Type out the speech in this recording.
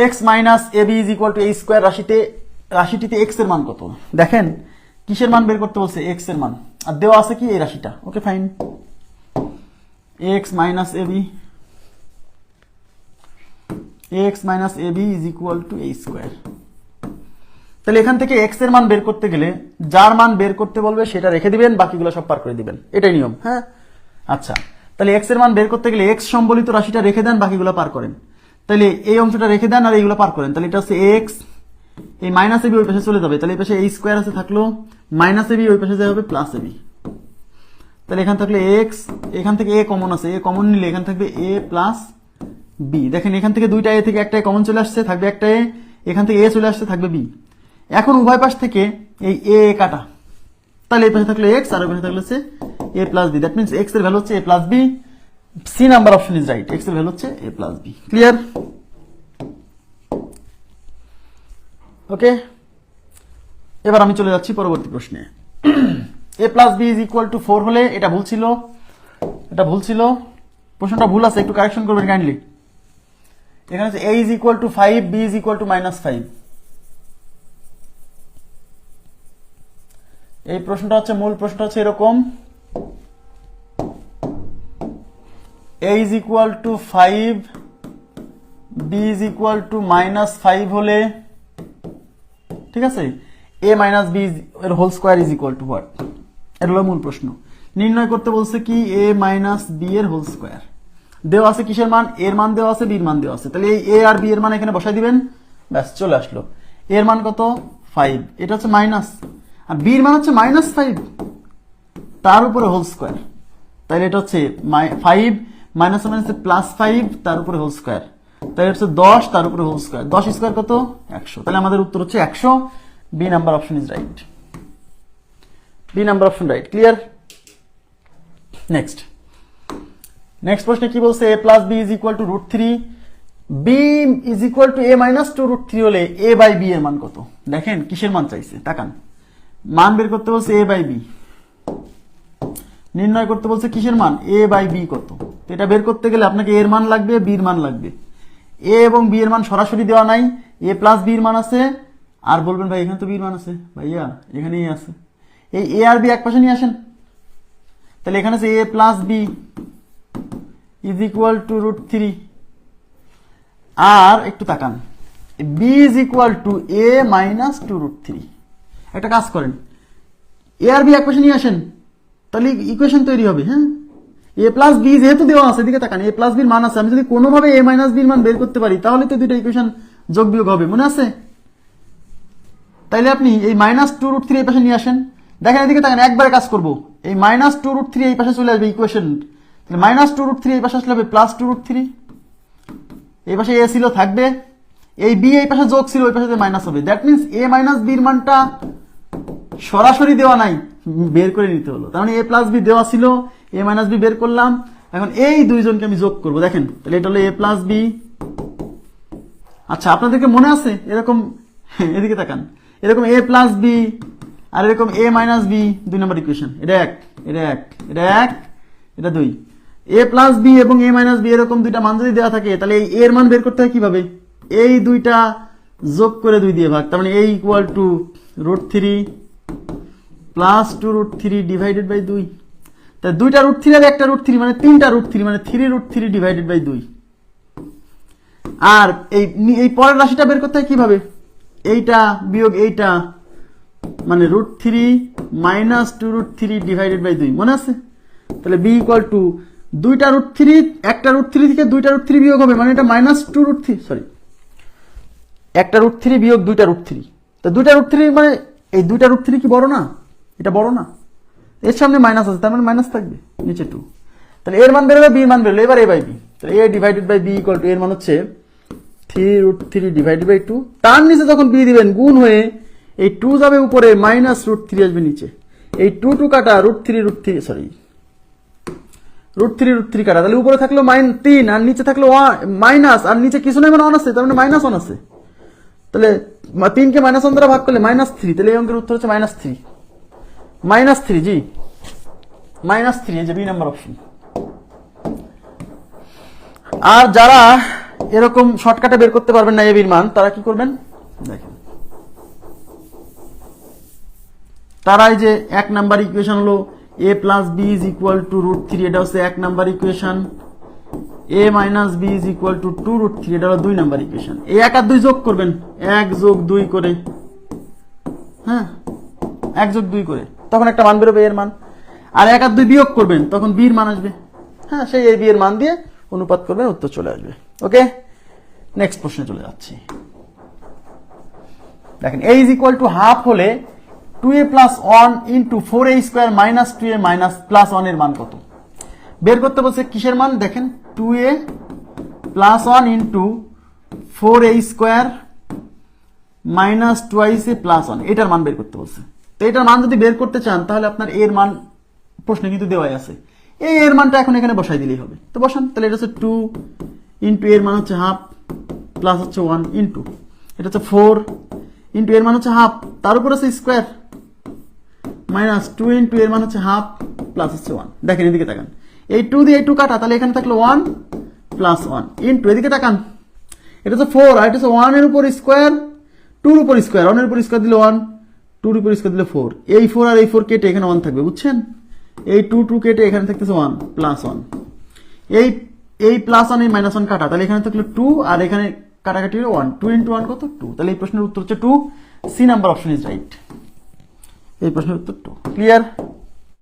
X minus A B is equal to A square রাশিতে, রাশিটিতে এক্সের মান কত? দেখেন, কিসের মান বের করতে বলছে? এক্সের মান। আর দেওয়া আছে কি? এই রাশিটা। Okay fine X minus A B X minus A B is equal to A square তাহলে এখান থেকে এক্সের মান বের করতে গেলে, যার মান বের করতে বলবে, সেটা রেখে দিবেন, বাকিগুলো সব পার করে দিবেন। এটাই নিয়ম হ্যাঁ? আচ্ছা তাহলে এক্সের মান বের করতে গেলে এক্স সম্বলিত রাশিটা রেখে দেন, বাকিগুলো পার করেন। তাহলে এই অংশটা রেখে দেন আর এইগুলো পার করেন। তাহলে এটা হচ্ছে এক্স এই মাইনাস এবি ওই পাশে চলে যাবে। তাহলে এই পাশে এই স্কোয়ার আছে থাকল মাইনাস এবি ওই পাশে যাবে প্লাস এবি তাহলে এখান থাকলে এক্স এখান থেকে এ কমন আছে। এ কমন নিলে এখান থাকবে এ প্লাস বি দেখেন এখান থেকে দুইটা এ থেকে একটা কমন চলে আসছে, থাকবে একটা এ এখান থেকে এ চলে আসছে, থাকবে বি এখন উভয় পাশ থেকে এই এ কাটা। তাহলে এই পাশে থাকলে এক্স আর ওই পাশে থাকলে হচ্ছে A plus B that means এক্সের ভ্যালু হচ্ছে A plus B C number option is right এক্সের ভ্যালু হচ্ছে A plus B clear okay এবার আমি চলে যাচ্ছি পরবর্তী প্রশ্নে। A plus B is equal to four হলে এটা ভুল ছিল। এটা ভুল ছিল। প্রশ্নটা ভুল আছে, একটু কারেকশন করবেন কাইন্ডলি এখানে হচ্ছে A is equal to five B is equal to minus five এই প্রশ্নটা হচ্ছে, মূল প্রশ্নটা হচ্ছে এরকম। A is equal to five B is equal to minus five হলে, ঠিক আছে? এ মাইনাস বি এর whole square is equal to what এটা হলো মূল প্রশ্ন। নির্ণয় করতে বলছে কি এ মাইনাস বি এর হোল স্কোয়ার দেওয়া আছে কিসের মান? এর মান দেওয়া আছে বির মান দেওয়া আছে। তাহলে এই এ আর বি এর মান এখানে বসাই দিবেন। ব্যাস, চলে আসলো। এর মান কত? ফাইভ এটা হচ্ছে মাইনাস আর বির মান হচ্ছে মাইনাস ফাইভ তার উপরে হোল স্কোয়ার তাহলে এটা হচ্ছে five minus minus plus five তার উপরে হোল স্কোয়ার এটা হচ্ছে দশ, তার উপরে হোল স্কোয়ার দশ স্কোয়ার কত? একশো। তাহলে আমাদের উত্তর হচ্ছে একশো। B number option is right B number option right clear next next প্রশ্নে কি বলছে? A plus B is equal to root three B is equal to A minus two root three হলে এ বাই বি এর মান কত? দেখেন, কিসের মান চাইছে? তাকান। মান বের করতে বলছে এ বাই বি নির্ণয় করতে বলছে কিসের মান? এ বাই বি কত? এটা বের করতে গেলে আপনাকে এর মান লাগবে বির মান লাগবে। এ এবং বি এর মান সরাসরি দেওয়া নাই। এ প্লাস বির মান আছে। আর বলবেন, ভাই, এখানে তো বির মান আছে। ভাইয়া, এখানেই আছে। এই এ আর বি এক পাশে নিয়ে আসেন। তাহলে এখানে আছে A plus B is equal to root three আর একটু তাকান। B is equal to A minus two root three একটা কাজ করেন। এ আর বি এক পাশে নিয়ে আসেন। তাহলে ইকুয়েশন তৈরি হবে হ্যাঁ? এ প্লাস বি যেহেতু দেওয়া আছে, এদিকে তাকান এ প্লাস বির মান আছে, আমি যদি কোনোভাবে এ মাইনাস বির মান বের করতে পারি, তাহলে তো দুইটা ইকুয়েশন যোগ বিয়োগ হবে, মনে আছে? তাইলে আপনি এই মাইনাস টু রুট থ্রি এই পাশে নিয়ে আসেন। দেখেন এদিকে তাকান, একবারে কাজ করব। এই মাইনাস টু রুট থ্রি এই পাশে চলে আসবে ইকুয়েশন তাহলে মাইনাস টু রুট থ্রি এই পাশে আসলে হবে প্লাস টু রুট থ্রি এই পাশে এ ছিল, থাকবে। এই বি এই পাশে যোগ ছিল, ওই পাশে মাইনাস হবে। দ্যাট মিনস এ মাইনাস বির মানটা সরাসরি দেওয়া নাই। বের করে নিতে হলো। তার মানে এ প্লাস বি দেওয়া ছিল, এ মাইনাস বি বের করলাম। এখন এই দুইজনকে আমি যোগ করব। দেখেন, তাহলে এটা হলো এ প্লাস বি আচ্ছা আপনাদেরকে মনে আছে? এরকম, এদিকে তাকান। এরকম এ প্লাস বি আর এরকম এ মাইনাস বি দুই নম্বর ইকুয়েশন এটা এক এটা এক এটা এক, এটা দুই। এ প্লাস বি এবং এ মাইনাস বি এরকম দুইটা মান যদি দেওয়া থাকে, তাহলে এই এর মান বের করতে হয় কীভাবে? এই দুইটা যোগ করে দুই দিয়ে ভাগ। তার মানে A equal to root three plus two root three divided by দুই তা দুইটা রুট থ্রি আর একটা রুট থ্রি মানে তিনটা রুট থ্রি মানে three root three divided by দুই আর এই এই পরের রাশিটা বের করতে হয় কীভাবে? এইটা বিয়োগ এইটা মানে root three minus two root three divided by দুই মনে আছে? তাহলে বি ইকুয়াল টু দুইটা রুট থ্রি একটা রুট থ্রি থেকে দুইটা রুট থ্রি বিয়োগ হবে মানে এটা minus two root three sorry একটা রুট থ্রি বিয়োগ দুইটা রুট থ্রি তো দুইটা রুট থ্রি মানে এই দুইটা রুট থ্রি কি বড় না? এটা বড় না। এর সামনে মাইনাস আছে, তার মানে মাইনাস থাকবে, নিচে টু তাহলে এর মান বেরোবে বির মান বেরোলো, এবার এ বাই বি তাহলে A divided by B equal to এর মান হচ্ছে three root three divided by two তার নিচে যখন বি দিবেন, গুণ হয়ে এই টু যাবে উপরে মাইনাস রুট থ্রি আসবে নিচে। এই টু টু কাটা root three root three sorry root three root three কাটা, তাহলে উপরে থাকল মাইন তিন, আর নিচে থাকল মাইনাস আর নিচে কিছু নেই মানে ওয়ান আছে, তার মানে মাইনাস ওয়ান আছে। তাহলে তিনকে মাইনাস ওয়ান দ্বারা ভাগ করলে মাইনাস থ্রি তাহলে এই অঙ্কের উত্তর হচ্ছে মাইনাস থ্রি মাইনাস থ্রি জি মাইনাস থ্রি এই যে বি নাম্বার অপশন আর যারা এরকম শর্টকাটে বের করতে পারবেন না এবির মান, তারা কি করবেন? দেখেন। তারা এই যে এক নাম্বার ইকুয়েশন হলো A plus B is equal to root three এটা হচ্ছে এক number equation A minus B is equal to two root three এটা হলো দুই নাম্বার ইকুয়েশন এই এক আর দুই যোগ করবেন। এক যোগ দুই করে। হ্যাঁ? এক যোগ দুই করে। তখন একটা মান বেরোবে, এর মান। আর এক আর দুই বিয়োগ করবেন, তখন বির মান আসবে। হ্যাঁ সেই এ বি এর মান দিয়ে অনুপাত করবেন, উত্তর চলে আসবে। ওকে? নেক্সট প্রশ্নে চলে যাচ্ছি। দেখেন A is equal to half হলে two A plus one into four A square minus two A minus plus ওয়ানের মান কত? বের করতে বলছে, কিসের মান? দেখেন two A plus one into four A square minus twice A plus one এটার মান বের করতে বলছে। তো এটার মান যদি বের করতে চান, তাহলে আপনার এর মান প্রশ্নে কিন্তু দেওয়াই আছে। এই এর মানটা এখন এখানে বসাই দিলেই হবে। তো বসান, তাহলে এটা হচ্ছে টু ইন্টু এর মান হচ্ছে হাফ প্লাস হচ্ছে ওয়ান ইন্টু এটা হচ্ছে ফোর ইন্টু এর মান হচ্ছে হাফ তার উপর আছে স্কোয়ার মাইনাস টু ইন্টু এর মান হচ্ছে হাফ প্লাস হচ্ছে ওয়ান দেখেন, এদিকে তাকান। এই টু দিয়ে টু কাটা, তাহলে এখানে থাকল ওয়ান প্লাস ওয়ান ইন্টু এদিকে তাকান। এটা হচ্ছে ফোর আর এটা হচ্ছে ওয়ানের উপর স্কোয়ার টুর উপর স্কোয়ার ওয়ানের উপর স্কোয়ার দিলে ওয়ান টুর উপর স্কোয়ার দিলে ফোর এই ফোর আর এই ফোর কেটে এখানে ওয়ান থাকবে, বুঝছেন? এই টু টু কেটে এখানে থাকতেছে ওয়ান প্লাস ওয়ান এই এই প্লাস ওয়ান এই মাইনাস ওয়ান কাটা, তাহলে এখানে থাকল টু আর এখানে কাটাকাটি হলো ওয়ান টু ইন্টু ওয়ান কত? টু তাহলে এই প্রশ্নের উত্তর হচ্ছে two C number option is right এই প্রশ্নের উত্তর টু ক্লিয়ার